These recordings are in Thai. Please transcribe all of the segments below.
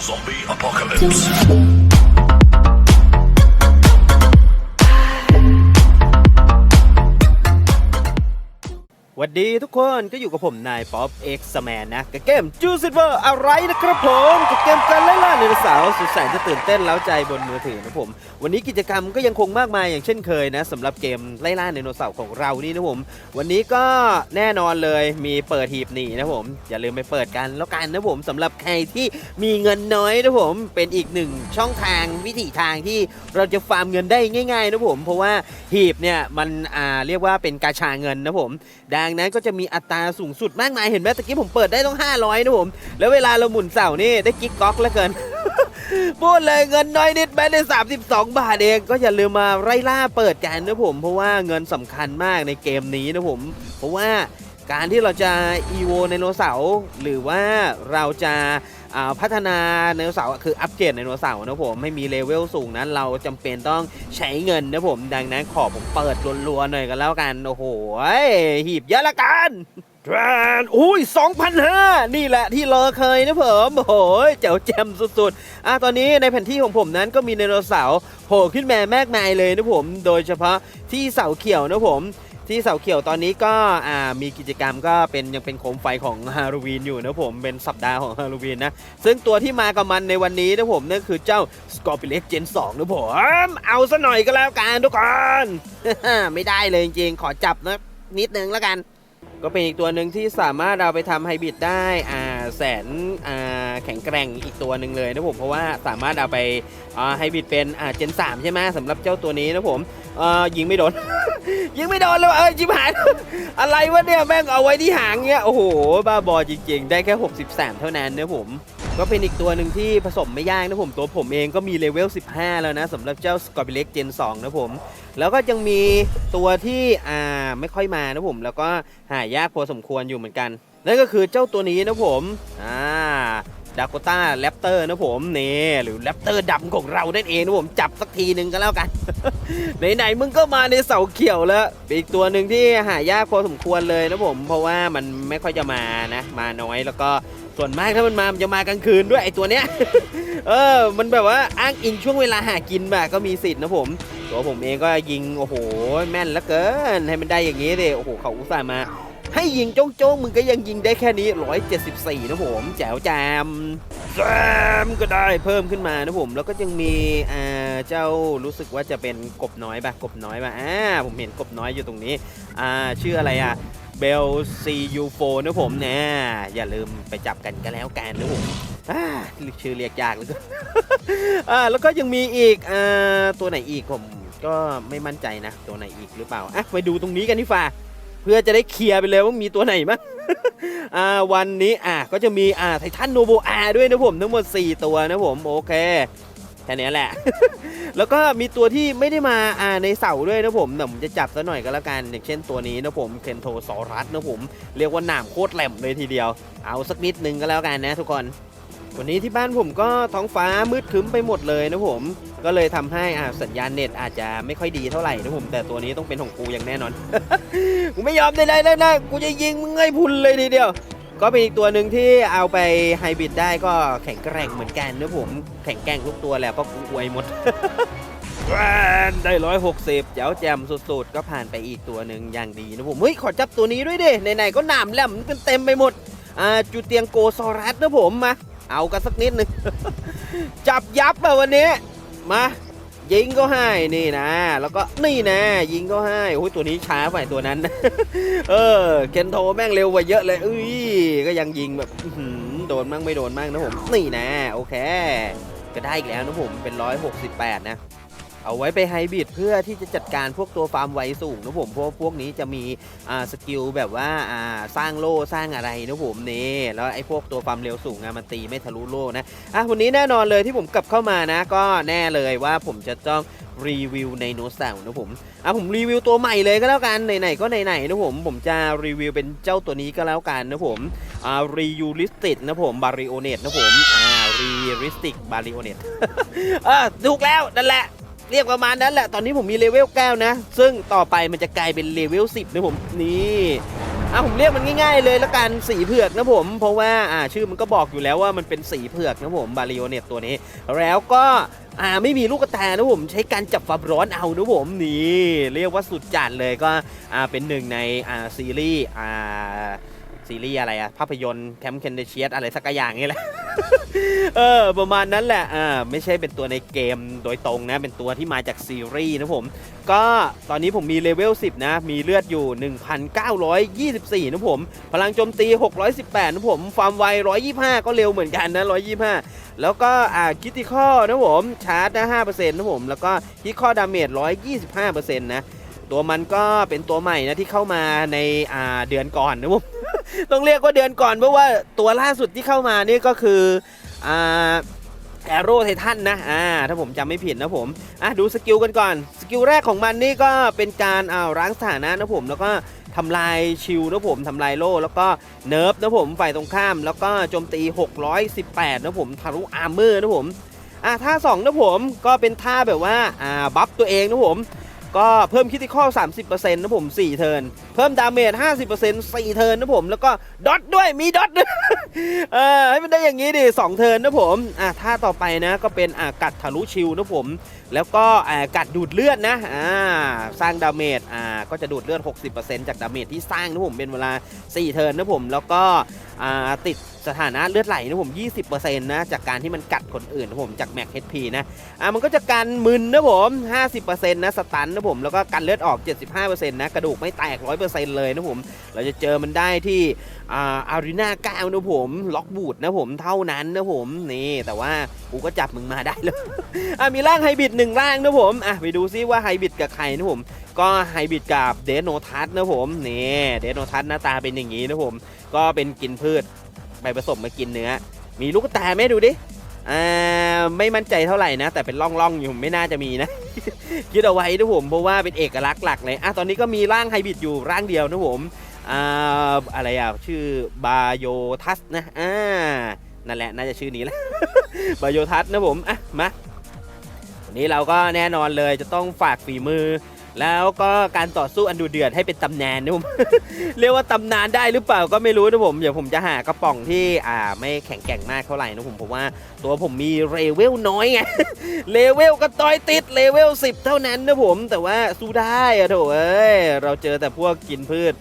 Zombie apocalypse. วัสดีทุกคนก็อยู่กับผมนายป๊อปเอ็กซ์แมนนะกับเกมจูซิเวอร์อะไรนะครับผมกับเกมการไล่ล่าไดโนเสาร์สุดแสนจะตื่นเต้นเล้าใจบนมือถือนะผม วันนี้กิจกรรมก็ยังคงมากมายอย่างเช่นเคยนะสำหรับเกมไล่ล่าไดโนเสาร์ของเรานี่นะผม วันนี้ก็แน่นอนเลยมีเปิดหีบหนีนะผม อย่าลืมไปเปิดกันแล้วกันนะผมสำหรับใครที่มีเงินน้อยนะผมเป็นอีกหนึ่งช่องทางวิถีทางที่เราจะฟาร์มเงินได้ง่าย ๆ นะผม เพราะว่าหีบเนี่ยมันอ่าเรียกว่าเป็นกาชาเงินนะผมดังนั้นก็จะมีอัตราสูงสุดมากมายเห็นไหมตะกี้ผมเปิดได้ต้อง 500นะผม แล้วเวลาเราหมุนเสานี่ได้กิ๊กก๊อกแล้วเกินพูดเลยเงินน้อยนิดแม้ได้32 บาทเองก็อย่าลืมมาไล่ล่าเปิดกันนะผม เพราะว่าเงินสำคัญมากในเกมนี้นะผม เพราะว่าการที่เราจะอีโวในโนเสาร์หรือว่าเราจะ พัฒนาไดโนเสาร์คืออัปเกรดไดโนเสาร์นะผมให้มีเลเวลสูงนั้น เราจำเป็นต้องใช้เงินนะผม ดังนั้นขอผมเปิดรัวๆหน่อยกันแล้วกัน โอ้โหหีบเยอะละกันแทนอุ้ย2,500นี่แหละที่รอเคยนะผมโอ้โหเจ๋วแจมสุดๆ อะตอนนี้ในแผนที่ของผมนั้นก็มีไดโนเสาร์โผล่ขึ้นมาแมกมายเลยนะผม โดยเฉพาะที่เสาเขียวนะผม ที่เสาเขียวตอนนี้ก็มีกิจกรรมก็เป็นยังเป็นโคมไฟของฮาโลวีนอยู่นะผมเป็นสัปดาห์ของฮาโลวีนนะ ซึ่งตัวที่มากับมันในวันนี้นะผมนั่นคือเจ้าสกอร์ปิเล็กเจนสองนะผมเอาซะหน่อยก็แล้วกันทุกคนไม่ได้เลยจริงๆขอจับนะนิดนึงแล้วกัน ก็เป็นอีกตัวหนึ่งที่สามารถเอาไปทำไฮบริดได้อ่า แสนแข็งแกร่งอีกตัวหนึ่งเลยนะผมเพราะว่าสามารถเอาไปไฮบริดเป็นเจน3ใช่ไหมสำหรับเจ้าตัวนี้นะผมยิงไม่โดน ยิงไม่โดนเลยว่ะเอ้ยจิบหายอะไรวะเนี่ยแม่งเอาไว้ที่หางเงี้ยโอ้โหบ้าบอจริง ๆ ได้แค่ 63 เท่านั้นนะผมก็เป็นอีกตัวหนึ่งที่ผสมไม่ยากนะผมตัวผมเองก็มีเลเวล 15 แล้วนะสำหรับเจ้าสกอร์ปิเล็กเจน 2 นะผม แล้วก็ยังมีตัวที่อ่าไม่ค่อยมานะผม แล้วก็หายากพอสมควรอยู่เหมือนกัน นั่นก็คือเจ้าตัวนี้นะผมอ่าดาโกต้าแรปเตอร์นะผมนี่หรือแรปเตอร์ดำของเรานั่นเองนะผมจับสักทีหนึ่งก็แล้วกัน ไหนๆมึงก็มาในเสาเขียวแล้วเป็นอีกตัวหนึ่งที่หายากพอสมควรเลยนะผม เพราะว่ามันไม่ค่อยจะมานะ มาน้อยแล้วก็ส่วนมากถ้ามันมามันจะมากลางคืนด้วยไอตัวเนี้ยเออ มันแบบว่าอ้างอิงช่วงเวลาหากินแบบก็มีสิทธิ์นะผม ตัวผมเองก็ยิงโอ้โหแม่นเหลือเกินให้มันได้อย่างนี้เลยโอ้โหเขาอุตส่าห์มา ให้ยิงโจ้งๆมึงก็ยังยิงได้แค่นี้ 174 นะผมแจ๋วจามแจมก็ได้เพิ่มขึ้นมานะผม แล้วก็ยังมีอ่าเจ้ารู้สึกว่าจะเป็นกบน้อยปะกบน้อยปะอ่าผมเห็นกบน้อยอยู่ตรงนี้อ่าชื่ออะไรอะเบลซียูโฟนะผมเนี่ยอย่าลืมไปจับกันกันแล้วกันนะผมชื่อเรียกยากเลยอ่าแล้วก็ยังมีอีกอ่าตัวไหนอีกผมก็ไม่มั่นใจนะ ตัวไหนอีกหรือเปล่าอะไปดูตรงนี้กันดีฝ่า เพื่อจะได้เคลียร์ไปเลยว่ามีตัวไหนมั้ง อ่าวันนี้อะก็จะมีอ่าไททันโนโบอาด้วยนะผมทั้งหมด 4 ตัวนะผมโอเคแค่นี้แหละ แล้วก็มีตัวที่ไม่ได้มาอ่าในเสาด้วยนะผมแต่ผมจะจับซะหน่อยก็แล้วกัน อย่างเช่นตัวนี้นะผมเคนโทซอรัสนะผม เรียกว่าหนามโคตรแหลมเลยทีเดียว เอาสักนิดนึงก็แล้วกันนะทุกคน วันนี้ที่บ้านผมก็ท้องฟ้ามืดครึ้มไปหมดเลยนะผม ก็เลยทำให้อ่าสัญญาณเน็ตอาจจะไม่ค่อยดีเท่าไหร่นะผม แต่ตัวนี้ต้องเป็นของกูอย่างแน่นอน กูไม่ยอมได้เลยนะนะกูจะยิงมึงไงพุนเลยทีเดียว ก็เป็นอีกตัวหนึ่งที่เอาไปไฮบริดได้ก็แข็งแกร่งเหมือนกันนะผม แข็งแกร่งทุกตัวแหละเพราะกูอวยหมดแกรนได้ร้อยหกสิบเจ้าแจมสุดๆ ก็ผ่านไปอีกตัวหนึ่งอย่างดีนะผม เฮ้ย ขอจับตัวนี้ด้วยดิไหนๆก็หนามแหลมเต็มไปหมด อ่าจูเตียงโกซอรัสนะผมมา เอากันสักนิดหนึ่งจับยับมาวันนี้ มายิงก็ให้นี่นะ แล้วก็นี่นะยิงก็ให้โอ้ยตัวนี้ช้าไปตัวนั้น เออเคนโทแม่งเร็วกว่าเยอะเลยอุ้ยก็ยังยิงแบบโดนมั่งไม่โดนมั่งนะผม นี่นะ โอเค ก็ได้อีกแล้วนะผมเป็น 168 นะ เอาไว้ไปไฮบริดเพื่อที่จะจัดการพวกตัวฟาร์มไวสูงนะผมเพราะพวกนี้จะมีสกิลแบบว่าาสร้างโล่สร้างอะไรนะผมนี่แล้วไอ้พวกตัวฟาร์มเร็วสูงอะมันตีไม่ทะลุโล่นะอะวันนี้แน่นอนเลยที่ผมกลับเข้ามานะ ก็แน่เลยว่าผมจะต้องรีวิวในโนเสาร์นะผมอะผมรีวิวตัวใหม่เลยก็แล้วกันไหนๆก็ไหนๆนะผมผมจะรีวิวเป็นเจ้าตัวนี้ก็แล้วกันนะผมอ่ารียูลิสติกนะผมบาริโอเนตนะผมอ่ารีลิสติกบาริโอเนตอะถูกแล้วนั่นแหละ เรียกประมาณนั้นแหละ ตอนนี้ผมมีเลเวล9นะ ซึ่งต่อไปมันจะกลายเป็นเลเวล10นะผม นี่อะผมเรียกมันง่ายๆเลยละกันสีเผือกนะผม เพราะว่าอ่าชื่อมันก็บอกอยู่แล้วว่ามันเป็นสีเผือกนะผมบาริโอเนตตัวนี้ แล้วก็อ่าไม่มีลูกกระแตนะผมใช้การจับความร้อนเอานะผมนี่เรียกว่าสุดจัดเลยก็อ่าเป็นหนึ่งในอ่าซีรีส์อ่า ซีรีส์อะไรอะภาพยนตร์แคมป์เคนเดเชียสอะไรสักอย่างนี่แหละ เออ ประมาณนั้นแหละอ่าไม่ใช่เป็นตัวในเกมโดยตรงนะ เป็นตัวที่มาจากซีรีส์นะผม ก็ตอนนี้ผมมีเลเวล 10 นะ มีเลือดอยู่ 1,924 นะผม พลังโจมตี 618 นะผม ฟาร์มไว 125 ก็เร็วเหมือนกันนะ 125 แล้วก็อ่าคิติคอนะผม ชาร์จนะ5%นะผม แล้วก็คิคอดาเมจ 125%นะตัวมันก็เป็นตัวใหม่นะที่เข้ามาในอ่าเดือนก่อนนะผม ต้องเรียกว่าเดือนก่อนเพราะว่าตัวล่าสุดที่เข้ามานี่ก็คืออ่าแอโร่ไททันนะ อ่า ถ้าผมจำไม่ผิดนะผม อะ ดูสกิลกันก่อน สกิลแรกของมันนี่ก็เป็นการอ่าร้างสถานะนะผม แล้วก็ทำลายชิลนะผม ทำลายโล่ แล้วก็เนิร์ฟนะผม ฝ่ายตรงข้าม แล้วก็โจมตี 618 นะผม ทะลุอาร์เมอร์นะผม อะท่า2นะผม ก็เป็นท่าแบบว่า อ่า บัฟตัวเองนะผม ก็เพิ่มคิติคอล30%นะผม 4 เทิร์น เพิ่มดาเมจ 50% 4 เทิร์นนะผม แล้วก็ดอทด้วย มีดอทด้วยเออให้มันได้อย่างนี้ดิ 2 เทิร์นนะผม อะท่าต่อไปนะก็เป็นอะกัดทะลุชิลนะผม แล้วก็อะกัดดูดเลือดนะ อ่า สร้างดาเมจ อ่า ก็จะดูดเลือด 60%จากดาเมจที่สร้างนะผม เป็นเวลา 4 เทิร์นนะผม แล้วก็อ่าติดสถานะเลือดไหลนะผม 20%นะจากการที่มันกัดคนอื่นนะผมจากแม็ก HP นะอะมันก็จะกันมึนนะผม 50%นะสตันนะผมแล้วก็กันเลือดออก 75%นะกระดูกไม่แตก 100%เลยนะผม เราจะเจอมันได้ที่อ่าอารีนาเก้านะผมล็อกบูดนะผมเท่านั้นนะผมนี่แต่ว่ากูก็จับมึงมาได้เลยอะมีร่างไฮบิดหนึ่งร่างนะผมอะไปดูซิว่าไฮบิดกับใครนะผมก็ไฮบิดกับเดโนทัสนะผมนี่เดโนทัสหน้าตาเป็นอย่างนี้นะผม ก็เป็นกินพืช ไปผสมมากินเนื้อ มีลูกตาไหมดูดิอ่าไม่มั่นใจเท่าไหร่นะ แต่เป็นร่องๆอยู่ไม่น่าจะมีนะ คิดเอาไว้นะผมเพราะว่าเป็นเอกลักษณ์หลักเลยอะตอนนี้ก็มีร่างไฮบริดอยู่ร่างเดียวนะผมอ่าอะไรอะชื่อบาโยทัสนะอ่านั่นแหละน่าจะชื่อนี้แหละบาโยทัสนะผมอะมาวันนี้เราก็แน่นอนเลยจะต้องฝากฝีมือ แล้วก็การต่อสู้อันดูเดือดให้เป็นตำนานนะผม เรียกว่าตำนานได้หรือเปล่าก็ไม่รู้นะผมเดี๋ยวผมจะหากระป๋องที่อ่าไม่แข็งแกร่งมากเท่าไหร่นะผมผมว่าตัวผมมีเลเวลน้อยไงเลเวลก็ต่อยติดเลเวล10 เท่านั้นนะผมแต่ว่าสู้ได้อะโถเอ้ยเราเจอแต่พวกกินพืช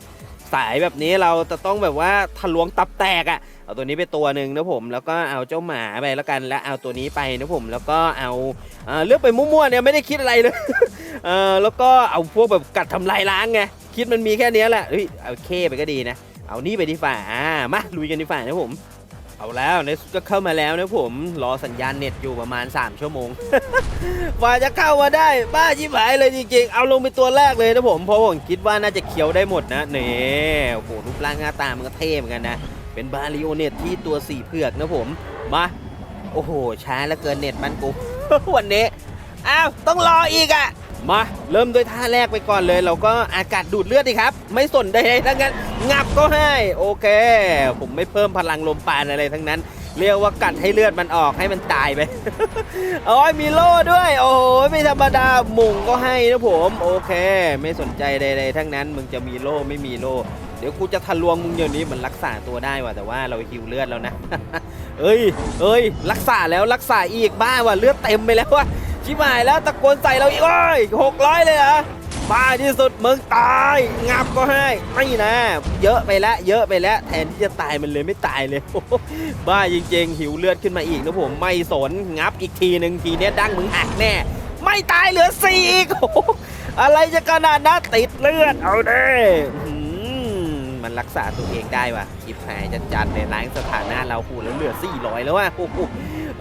สายแบบนี้เราจะต้องแบบว่าทะลวงตับแตกอะ่ะเอาตัวนี้ไปตัวหนึ่งนะผมแล้วก็เอาเจ้าหมาไปแล้วกันแล้วเอาตัวนี้ไปนะผมแล้วก็เอาเอ่อเลือกไปมั่วๆเนี่ยไม่ได้คิดอะไรเลย เออแล้วก็เอาพวกแบบกัดทำลายล้างไงคิดมันมีแค่เนี้ยแหละเฮ้ยเอาเคไปก็ดีนะ เอานี่ไปดีฝ่าอ่ามาลุยกันดีฝ่านะผมเอาแล้วเนสก็เข้ามาแล้วนะผมรอสัญญาณเน็ตอยู่ประมาณ 3 ชั่วโมงกว่าจะเข้ามาได้ บ้าชิบหายเลยจริงๆ เอาลงเป็นตัวแรกเลยนะผม เพราะผมคิดว่าน่าจะเคี้ยวได้หมดนะเนี่โอ้โหรูปร่างหน้าตามันก็เท่เหมือนกันนะ เป็นบาริโอเน็ตที่ตัวสีเผือกนะผม มา โอ้โห ช้าเหลือเกินเน็ตมันกูวันนี้ อ้าวต้องรออีกอะ มาเริ่มด้วยท่าแรกไปก่อนเลย เราก็อากาศดูดเลือดดิครับ ไม่สนใดๆทั้งนั้นงับก็ให้ โอเค ผมไม่เพิ่มพลังลมปานอะไรทั้งนั้น เรียกว่ากัดให้เลือดมันออกให้มันตายไป โอ้ยมีโล่ด้วย โอ้โหไม่ธรรมดามุงก็ให้นะผม โอเค ไม่สนใจใดๆทั้งนั้น มึงจะมีโล่ไม่มีโล่เดี๋ยวกูจะทะลวงมึงเดี๋ยวนี้เหมันรักษาตัวได้ว่ะแต่ว่าเราฮิวเลือดแล้วนะ เอ้ยเอ้ยรักษาแล้วรักษาอีกบ้าว่ะเลือดเต็มไปแล้วว่ะ ชิบหายแล้วตะโกนใส่เราอีกโอ้ยหกร้อยเลยเหรอบ้าที่สุดมึงตายงับก็ให้ไม่นะเยอะไปแล้วเยอะไปแล้วแทนที่จะตายมันเลยไม่ตายเลย บ้าจริงๆหิวเลือดขึ้นมาอีกนะผมไม่สนงับอีกทีหนึ่งทีเนี้ยดั้งมึงหักแน่ ไม่ตายเหลือสี่อีกอะไรจะขนาดนั้นติดเลือดเอาเด้ มันรักษาตัวเองได้ว่ะคลิปหายจัดจัดเลยล้างสถานะเราหูแล้วเหลือ 400 แล้วว่ะโอ้โห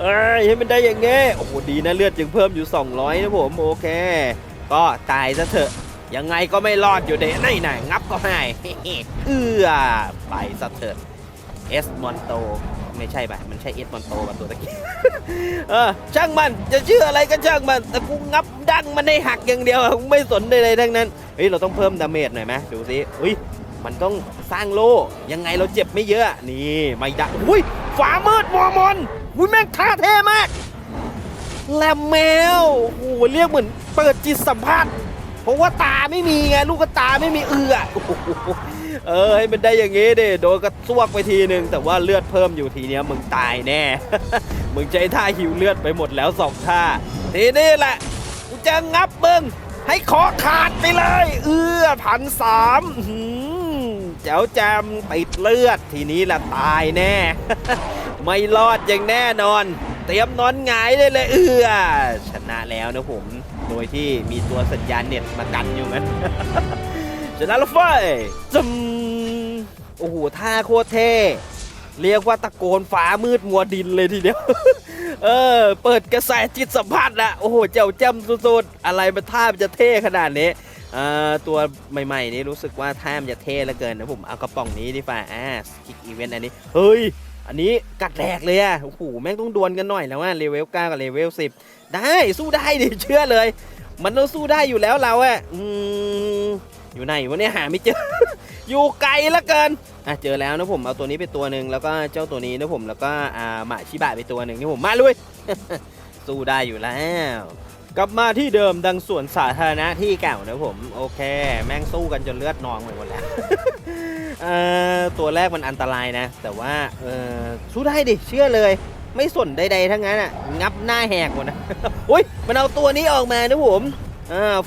เอ้ยให้มันได้อย่างเงี้ยโอ้โหดีนะเลือดจึงเพิ่มอยู่ 200 นะผมโอเค ก็ตายซะเถอะยังไงก็ไม่รอดอยู่เด้นี่น่งับก็ให้เอื้อไปซะเถอะเอสมอนโตไม่ใช่ป่ะมันใช่เอสมอนโตป่ะตัวตะกี้เออช่างมันจะชื่ออะไรก็ช่างมันแต่กูงับดั้งมันให้หักอย่างเดียวกูไม่สนใดๆทั้งนั้นเฮ้ยเราต้องเพิ่มดาเมจหน่อยไหมดูสิอุ้ยมันต้อง สร้างโล่ยังไงเราเจ็บไม่เยอะ นี่ไม่ได้อุ้ยฝามืดมอมอนอุ้ยแม่งท่าเท่มาก แลมแมวโอ้โหเรียกเหมือนเปิดจิตสัมผัสเพราะว่าตาไม่มีไงลูกตาไม่มีเอือโอ้โหเออให้มันได้อย่างงี้ดิโดนกระซวกไปทีหนึ่งแต่ว่าเลือดเพิ่มอยู่ทีเนี้ยมึงตายแน่ มึงใช้ท่าหิวเลือดไปหมดแล้วสองท่าทีนี้แหละกูจะงับมึงให้คอขาดไปเลย เอื้อพันสามเจ้าแจมติดเลือดทีนี้แหละตายแน่ ไม่รอดอย่างแน่นอน เตรียมนอนหงายได้เลยเอือชนะแล้วนะผม โดยที่มีตัวสัญญาณเน็ตมากันอยู่งั้นชนะแล้วไฟจมโอ้โหท่าโคตรเท่เรียกว่าตะโกนฟ้ามืดมัวดินเลยทีเดียว เออ เปิดกระแสจิตสัมผัสอะโอ้โห เจ้าแจ่มสุดๆ อะไรมันท่ามันจะเท่ขนาดนี้ ตัวใหม่ๆนี้รู้สึกว่าท่ามจะเท่เหลือเกินนะผมเอากระป๋องนี้ดีฝ่าอ่าคิกอีเวนต์อันนี้ เฮ้ย อันนี้กัดแหลกเลยอะโอ้โหแม่งต้องดวลกันหน่อยแล้วว่าเลเวล9กับเลเวล10 ได้สู้ได้ดิเชื่อเลย มันต้องสู้ได้อยู่แล้วเราอะอืมอยู่ไหนวะเนี่ยหาไม่เจอ อยู่ไกลเหลือเกินอะเจอแล้วนะผมเอาตัวนี้ไปตัวหนึ่งแล้วก็เจ้าตัวนี้นะผมแล้วก็อ่าหมาชิบะไปตัวหนึ่งนี่ผมมาลุยสู้ได้อยู่แล้ว กลับมาที่เดิมดังสวนสาธารณะที่เก่านะผม โอเค แม่งสู้กันจนเลือดนองไปหมดแล้วตัวแรกมันอันตรายนะ แต่ว่าสู้ได้ดิ เชื่อเลย ไม่สนใดๆทั้งนั้นอะ งับหน้าแหกหมดนะอุ้ยมันเอาตัวนี้ออกมานะผม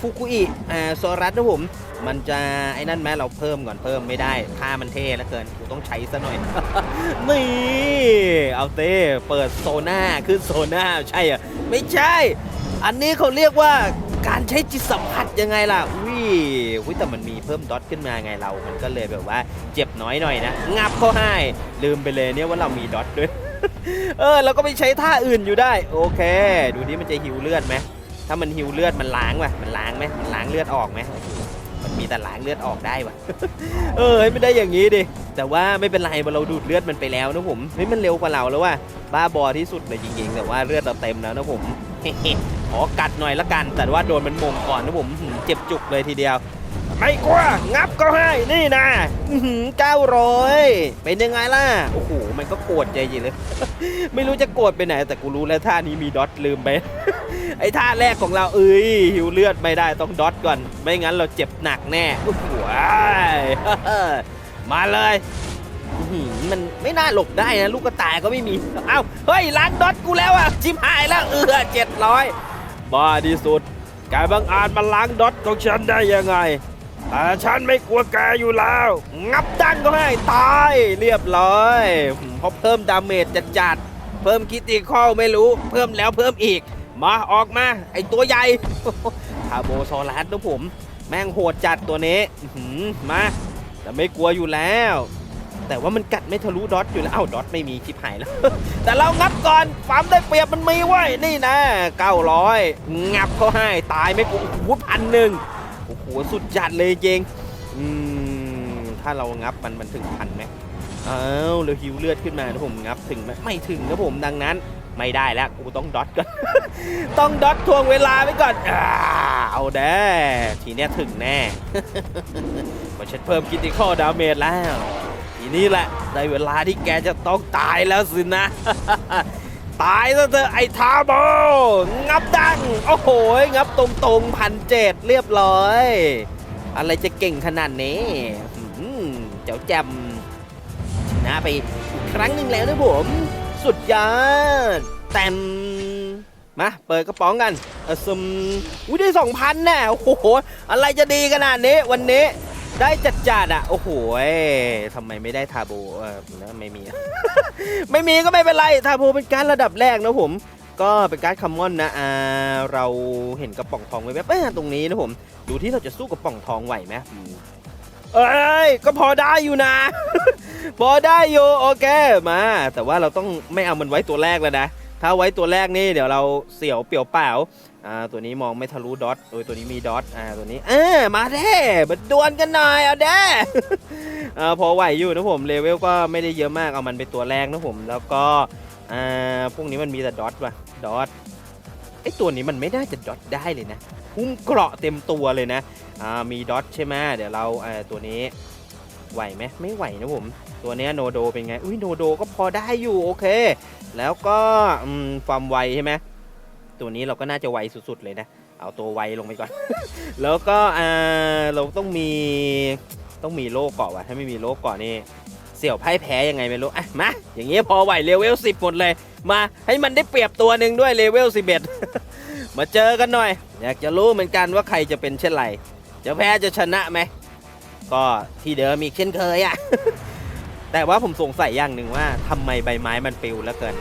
ฟุกุอิโซรัสนะผม มันจะไอ้นั่นแม้เราเพิ่มก่อนเพิ่มไม่ได้ท่ามันเท่แล้วเกินกูต้องใช้ซะหน่อยนี่เอาเต้เปิดโซน่าขึ้นโซน่าใช่อะไม่ใช่ อันนี้เขาเรียกว่าการใช้จิตสัมผัสยังไงล่ะอุ้ยอุ้ยแต่มันมีเพิ่มดอทขึ้นมาไงเรา มันก็เลยแบบว่าเจ็บน้อยหน่อยนะ งับเขาให้ลืมไปเลยเนี่ยว่าเรามีดอทด้วย เออเราก็ไปใช้ท่าอื่นอยู่ได้ โอเค ดูดิมันจะหิวเลือดไหมถ้ามันหิวเลือดมันล้างว่ะมันล้างไหมมันล้างเลือดออกไหมมันมีแต่ล้างเลือดออกได้ว่ะเออไม่ได้อย่างนี้ดิ แต่ว่าไม่เป็นไรเราดูดเลือดมันไปแล้วนะผมเฮ้ยมันเร็วกว่าเราแล้วว่ะบ้าบอที่สุดเลยจริงๆ แต่ว่าเลือดเราเต็มแล้วนะผม ขอกัดหน่อยละกัน แต่ว่าโดนมันมงก่อนนะผมหืมเจ็บจุกเลยทีเดียว ไม่กลัวงับก็ให้นี่นะเก้าร้อยเป็นยังไงล่ะ โอ้โหมันก็โกรธใจจริงเลย ไม่รู้จะโกรธไปไหน แต่กูรู้แล้วท่านี้มีดอทลืมไป ไอ้ท่าแรกของเราเอ้ยหิวเลือดไม่ได้ต้องดอทก่อน ไม่งั้นเราเจ็บหนักแน่โอ้โหมาเลยอื้อหือมันไม่น่าหลบได้นะ ลูกกระต่ายก็ไม่มี เอ้า เฮ้ยล้างดอทกูแล้วอะ ชิมหายแล้ว เออเจ็ดร้อย บ้าที่สุด แกบังอาจมาล้างดอทของฉันได้ยังไง แต่ฉันไม่กลัวแกอยู่แล้ว งับดังก็ให้ตายเรียบร้อยเพราะเพิ่มดาเมจจัดๆ เพิ่มคิติคอลไม่รู้ เพิ่มแล้วเพิ่มอีก มาออกมา ไอตัวใหญ่คาโบโซลัสนะผม แม่งโหดจัดตัวนี้มาแต่ไม่กลัวอยู่แล้ว แต่ว่ามันกัดไม่ทะลุดอทอยู่แล้วเอ้าดอทไม่มีชิบหายแล้ว แต่เรางับก่อนฟาร์มได้เปรียบมันมีไว้นี่นะ 900 งับเขาให้ตายไม่กลัวโอ้โหพันหนึ่งโอ้โหสุดจัดเลยจริงอืมถ้าเรางับมันมันถึงพันไหมอ้าวแล้วฮิวเลือดขึ้นมานะผมงับถึงไหมไม่ถึงนะผมดังนั้นไม่ได้แล้วกูต้องดอทก่อน ต้องดอททวงเวลาไว้ก่อนเอาแด้ทีเนี้ยถึงแน่เพราะฉันเพิ่มคิติคอดาเมจแล้ว นี้แหละได้เวลาที่แกจะต้องตายแล้วสินะ ตายซะเถอะไอ้ทาโบงับดัง โอ้โห งับตรงๆพันเจ็ดเรียบร้อย อะไรจะเก่งขนาดนี้เจ้าแจมชนะไปครั้งหนึ่งแล้วนะผม สุดยอดแต้มมาเปิดกระป๋องกันเออซึมอุ้ยได้สองพันแน่โอ้โห อะไรจะดีขนาดนี้วันนี้ ได้จัดจัดอะ โอ้โหทำไมไม่ได้ทาโบเออไม่มี ไม่มีก็ไม่เป็นไร ทาโบเป็นการระดับแรกนะผม ก็เป็นการคัมมอนนะอ่าเราเห็นกระป๋องทองไว้แบบตรงนี้นะผม ดูที่เราจะสู้กระป๋องทองไหวไหมเอ้ย ก็พอได้อยู่นะ พอได้อยู่โอเค มา แต่ว่าเราต้องไม่เอามันไว้ตัวแรกแล้วนะ ถ้าไว้ตัวแรกนี่เดี๋ยวเราเสียวเปียวเปล่า อ่าตัวนี้มองไม่ทะลุดอทโอ้ยตัวนี้มีดอทอ่าตัวนี้เออมาเด้มาดวลกันหน่อยเอาเด้อ่าพอไหวอยู่นะผมเลเวลก็ไม่ได้เยอะมากเอามันไปตัวแรกนะผมแล้วก็อ่าพวกนี้มันมีแต่ดอทว่ะดอทไอตัวนี้มันไม่น่าจะดอทได้เลยนะหุ้มเกราะเต็มตัวเลยนะอ่ามีดอทใช่ไหมเดี๋ยวเราอ่าตัวนี้ไหวไหมไม่ไหวนะผมตัวนี้โนโดเป็นไงอุ้ยโนโดก็พอได้อยู่โอเค แล้วก็อืมความไวใช่ไหม ตัวนี้เราก็น่าจะไวสุดๆเลยนะ เอาตัวไวลงไปก่อน แล้วก็เราต้องมีต้องมีโล่เกาะว่ะถ้าไม่มีโล่เกาะนี่เสี่ยวพ่แพ้ยังไงไม่รู้อะมาอย่างงี้พอไหวเลเวล10หมดเลย มาให้มันได้เปรียบตัวหนึ่งด้วยเลเวล11 มาเจอกันหน่อย อยากจะรู้เหมือนกันว่าใครจะเป็นเช่นไรจะแพ้จะชนะไหมก็ที่เดิมอีกเช่นเคยอะแต่ว่าผมสงสัยอย่างหนึ่งว่าทำไมใบไม้มันปลิวแล้วเกิน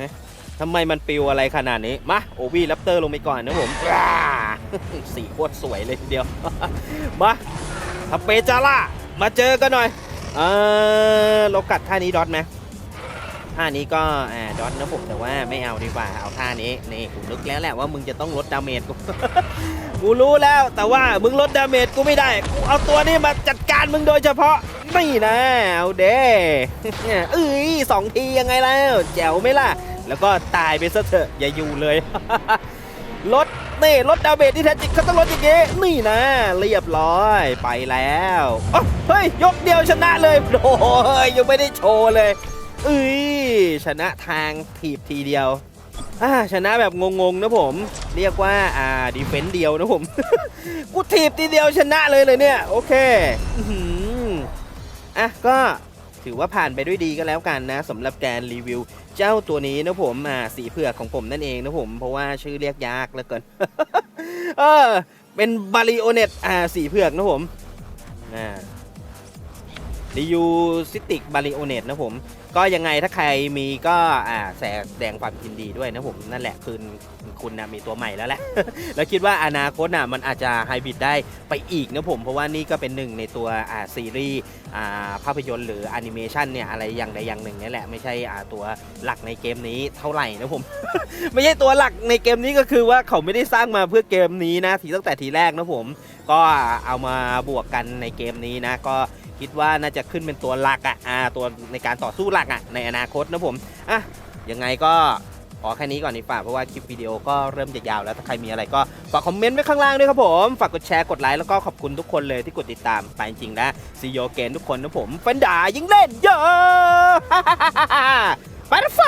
ฮะ ทำไมมันปลิวอะไรขนาดนี้ มาโอวีแรปเตอร์ลงไปก่อนนะผมว้าสีโคตรสวยเลยทีเดียว มาทัพเปจาร่ามาเจอกันหน่อย เออเรากัดท่านี้ดอทไหมท่านี้ก็อ่าดอทนะผมแต่ว่าไม่เอาดีกว่า เอาท่านี้ นี่กูนึกแล้วแหละว่ามึงจะต้องลดดาเมจกูกูรู้แล้วแต่ว่ามึงลดดาเมจกูไม่ได้ กูเอาตัวนี้มาจัดการมึงโดยเฉพาะนี่นะเอาเด้เอ้ยสองทียังไงแล้วแจ๋วไหมล่ะ แล้วก็ตายไปซะเถอะอย่าอยู่เลยลดนี่ลดดาเมจที่แท้จริงเขาต้องลดอย่างงี้นี่นะ เรียบร้อยไปแล้วอ๊ะเฮ้ย ยกเดียวชนะเลยโอ้ยยังไม่ได้โชว์เลยเอ้ยชนะทางถีบทีเดียวอ่าชนะแบบงงๆนะผม เรียกว่าอ่าดีเฟนต์เดียวนะผม กูถีบทีเดียวชนะเลยเลยเนี่ย โอเคอะก็ ถือว่าผ่านไปด้วยดีก็แล้วกันนะสำหรับการรีวิว เจ้าตัวนี้นะผมอ่าสีเผือกของผมนั่นเองนะผม เพราะว่าชื่อเรียกยากเหลือเกิน เออ เป็นบาริโอเนตอ่าสีเผือกนะผมอ่ารียูซิติกบาริโอเนตนะผม ก็ยังไงถ้าใครมีก็อ่าแสดงความยินดีด้วยนะผมนั่นแหละคือคุณนะมีตัวใหม่แล้วแหละ แล้วคิดว่าอนาคตน่ะมันอาจจะไฮบริดได้ไปอีกนะผม เพราะว่านี่ก็เป็นหนึ่งในตัวอ่าซีรีส์อ่าภาพยนตร์หรือแอนิเมชันเนี่ยอะไรอย่างใดอย่างหนึ่งนี่แหละไม่ใช่อ่าตัวหลักในเกมนี้เท่าไหร่นะผม ไม่ใช่ตัวหลักในเกมนี้ก็คือว่าเขาไม่ได้สร้างมาเพื่อเกมนี้นะทีตั้งแต่ทีแรกนะผม ก็เอามาบวกกันในเกมนี้นะก็ คิดว่าน่าจะขึ้นเป็นตัวหลักอะอ่าตัวในการต่อสู้หลักอะในอนาคตนะผมอะยังไงก็ขอแค่นี้ก่อนดีกว่าเพราะว่าคลิปวิดีโอก็เริ่มจะยาวแล้วถ้าใครมีอะไรก็ฝากคอมเมนต์ไว้ข้างล่างด้วยครับผมฝากกดแชร์กดไลค์แล้วก็ขอบคุณทุกคนเลยที่กดติดตามไปจริงๆนะซีโยเกนทุกคนนะผมเฟนดายิงเล่นเยอะไปนะไฟ